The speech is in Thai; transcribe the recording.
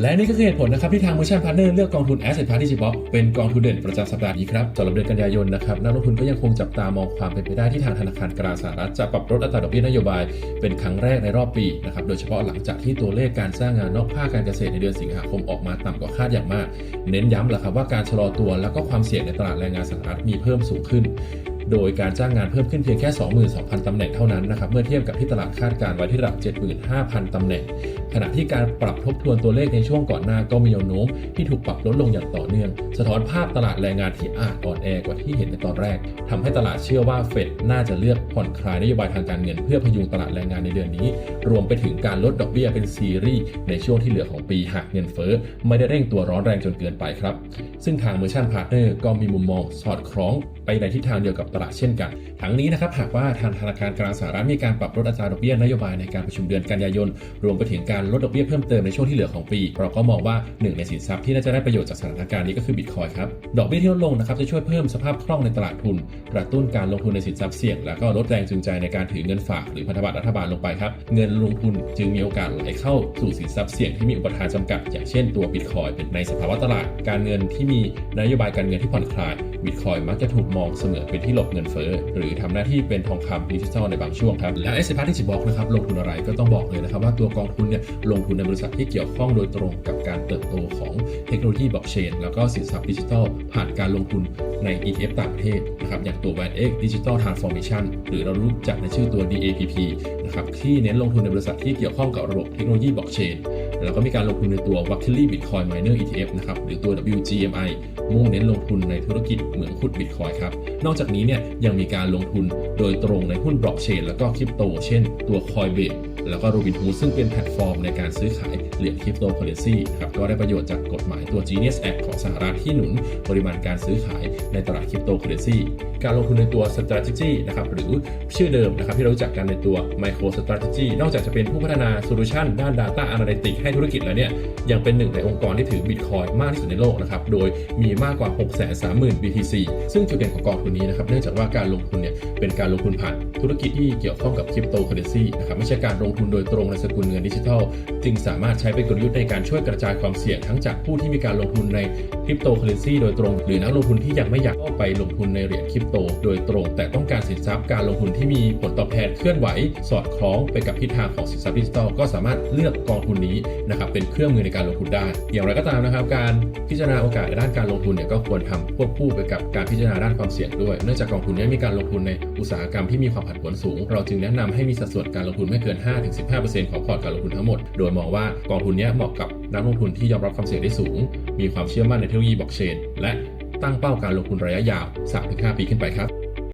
และนี่ก็คือเหตุผลนะครับที่ทาง Merchant Partner เลือกกองทุน Asset Party g b o x เป็นกองทุนเด่นประจำสัปดาห์นี้ครับสำหรับเดือนกันยายนนะครับนักลงทุนก็ยังคงจับตามองความเป็นไปได้ที่ทางธนาคารกลางสหรัฐจะปรับลดอัตราดอกเบี้ยนโยบาย เป็นครั้งแรกในรอบปีนะครับโดยเฉพาะหลังจากที่ตัวเลขการสร้างงานนอกภาคการเกษตรในเดือนสิงหาคมออกมาต่ำกว่าคาดอย่างมาก เน้นย้ำแหละครับว่าการชะลอตัวแล้วก็ความเสี่ยงในตลาดแรงงานสหรัฐมีเพิ่มสูงขึ้น โดยการจ้างงานเพิ่มขึ้นเพียงแค่ 22,000 ตำแหน่งเท่านั้นนะครับ เมื่อเทียบกับที่ตลาดคาดการณ์ไว้ที่ระดับ 75,000 ตำแหน่ง ขณะที่การปรับทบทวนตัวเลขในช่วงก่อนหน้าก็มีแนวโน้มที่ถูกปรับลดลงอย่างต่อเนื่อง สะท้อนภาพตลาดแรงงานที่อาจอ่อนแอกว่าที่เห็นในตอนแรกทำให้ตลาดเชื่อว่าเฟดน่าจะเลือกผ่อนคลายนโยบายทางการเงิน เพื่อพยุงตลาดแรงงานในเดือนนี้ รวมไปถึงการลดดอกเบี้ยเป็นซีรีส์ในช่วงที่เหลือของปีหากเงินเฟ้อไม่ได้เร่งตัวร้อนแรงจนเกินไปครับ ซึ่งทาง Merchant Partner ก็มีมุมมองสอดคล้องไปในทิศทางเดียวกับตลาดเช่นกัน ทั้งนี้นะครับหากว่าทางธนาคารกลางสหรัฐมีการปรับลดอัตราดอกเบี้ยนโยบายในการประชุมเดือนกันยายน รวมไปถึงการลดดอกเบี้ยเพิ่มเติมในช่วงที่เหลือของปี เราก็มองว่าหนึ่งในสินทรัพย์ที่น่าจะได้ประโยชน์จากสถานการณ์นี้ก็คือบิตคอยครับ ดอกเบี้ยที่ลดลงนะครับจะช่วยเพิ่มสภาพคล่องในตลาดทุน กระตุ้นการลงทุนในสินทรัพย์เสี่ยง แล้วก็ลดแรงจูงใจในการถือเงินฝากหรือพันธบัตรรัฐบาลลงไปครับ เงินลงทุนจึงมีโอกาสไหลเข้าสู่สินทรัพย์เสี่ยงที่มีอุปทานจำกัด อย่างเช่นตัวบิตคอยเป็นในสภาวะตลาด การเงินที่มีนโยบายการเงินที่ผ่อนคลายบิตคอยมักจะถูกมองเสมอเป็นที่หลบเงินเฟ้อหรือทำหน้าที่เป็นทองคำดิจิทัลในบางช่วงครับ แล้ว S Party ที่บอกนะครับลงทุนอะไรก็ต้องบอกเลยนะครับว่าตัวกองทุนเนี่ยลงทุนในบริษัทที่เกี่ยวข้องโดยตรงกับการเติบโตของเทคโนโลยีบล็อกเชนแล้วก็สินทรัพย์ดิจิทัลผ่านการลงทุน ใน ETF ต่างประเทศนะครับอย่างตัว VanEck Digital Transformation หรือเรารู้จักในชื่อตัว DAPP นะครับที่เน้นลงทุนในบริษัทที่เกี่ยวข้องกับระบบเทคโนโลยีบล็อกเชนแล้วก็มีการลงทุนในตัว w a k i l y Bitcoin Miner ETF นะครับหรือตัว WGMI มุ่งเน้นลงทุนในธุรกิจเหมืองขุดบิตคอยครับนอกจากนี้เนี่ยยังมีการลงทุนโดยตรงในหุ้นบล็อกเชนแล้วก็คริปโตเช่นตัว Coinbase แล้วก็ Robinhood ซึ่งเป็นแพลตฟอร์มในการซื้อขายเหรียญคริปโตเคอเรนซีครับก็ได้ประโยชน์จากกฎหมายตัว Genius Act ของสหรัฐที่หนุนปริมาณการซื้อขายในตลาดคริปโตเคอเรนซีการลงทุนในตัว Strategy นะครับหรือชื่อเดิมนะครับที่เรารู้จักกันในตัว Micro Strategy นอกจากจะเป็นผู้พัฒนาโซลูชันด้าน Data Analytics ให้ธุรกิจแล้วเนี่ยยังเป็นหนึ่งในองค์กรที่ถือ Bitcoin มากที่สุดในโลกนะครับโดยมีมากกว่า 630,000 BTC ซึ่งจุดเด่นของกองทุนนี้นะครับเนื่องจากว่าการลงทุนเนี่ยเป็นการลงทุนผ่านธุรกิจที่เกี่ยวข้องกับคริปโตเคอเรนซีนะครับไม่ใช่การลงทุนโดยตรงในสกุลเงินดิจิทัล จึงสามารถใช้เป็นกลยุทธ์ในการช่วยกระจายความเสี่ยงทั้งจากผู้ที่มีการลงทุนในคริปโตเคอเรนซีโดยตรง หรือนักลงทุนที่ยังไม่อยากเข้าไปลงทุนในเหรียญคริปโต โดยตรง แต่ต้องการสินทรัพย์การลงทุนที่มีผลตอบแทนเคลื่อนไหว สอดคล้องไปกับทิศทางของสินทรัพย์ดิจิทัลก็สามารถเลือกกองทุนนี้นะครับเป็นเครื่องมือในการลงทุนได้ อย่างไรก็ตามนะครับ การพิจารณาโอกาสในด้านการลงทุนเนี่ยก็ควรทำควบคู่ไปกับการพิจารณาด้านความเสี่ยงด้วย เนื่องจากกองทุนนี้มีการลงทุนในอุตสาหกรรมที่มีความผันผวนสูง เราจึงแนะนำให้มีสัดส่วนการลงทุนไม่เกิน5-15%ของพอร์ตการลงทุนทั้งหมด โดยมองว่ากองทุนนี้เหมาะกับนักลงทุนที่ยอมรับความเสี่ยงได้สูง มีความเชื่อมั่นในเทคโนโลยีบล็อกเชน และตั้งเป้าการลงทุนระยะยาว 3-5 ปีขึ้นไปครับ